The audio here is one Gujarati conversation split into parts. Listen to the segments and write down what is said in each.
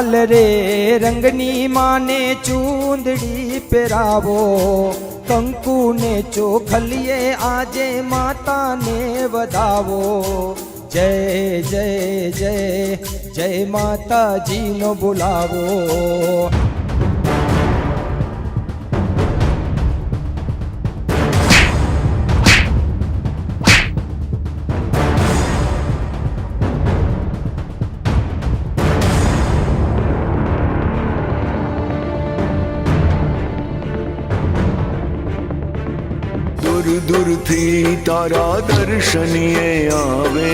લાલ રે રંગની માને ચૂંદડી પહેરાવો કંકુને ચોખલીએ આજે માતાને વધાવો જય જય જય જય માતાજીનો બોલાવો દૂર દૂરથી તારા દર્શનીએ આવે.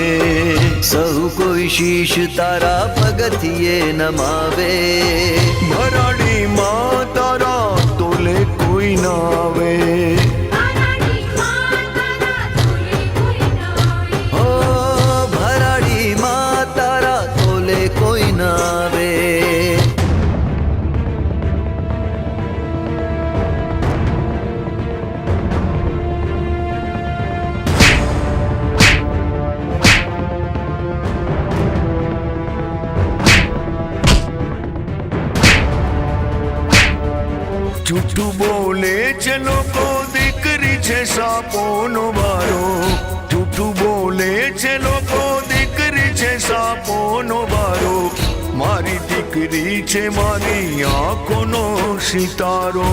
સહુ કોઈ શીશ તારા પગથિયે નમાવે. ભરાડી માં તારા તોલે કોઈ ના જૂઠું બોલે છે લોકો, દીકરી છે સાપોનો વારો. જૂઠું બોલે છે લોકો, દીકરી છે સાપોનો વારો. મારી દીકરી છે મારી આંખોનો સિતારો.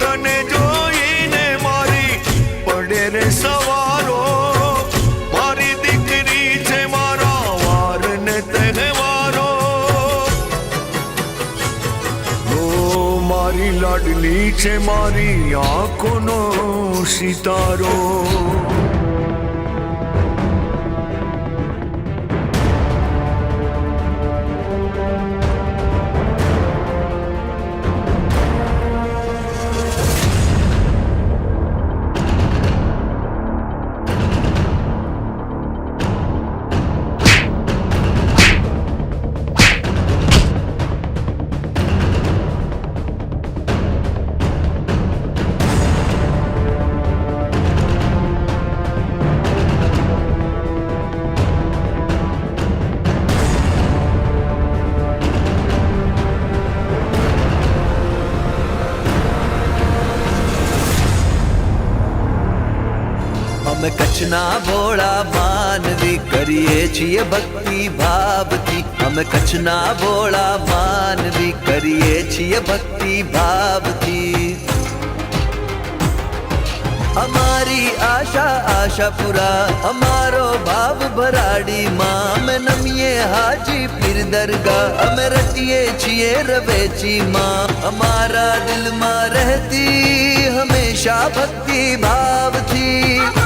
તને જોઈને મારી પડે રે સવારો મારી લાડલી છે મારી આંખોનો સિતારો અમે કચ્છના ભોળા માનવી કરીએ છીએ ભક્તિ ભાવથી અમે કચ્છના ભોળા માનવી કરીએ છીએ ભક્તિ ભાવથી અમારી આશા આશાપુરા અમારો ભાવ ભરાડી માં અમે નમીએ હાજી પીર દરગાહ અમે રટીએ છીએ રવેચી માં અમારા દિલમાં રહેતી હંમેશા ભક્તિ ભાવથી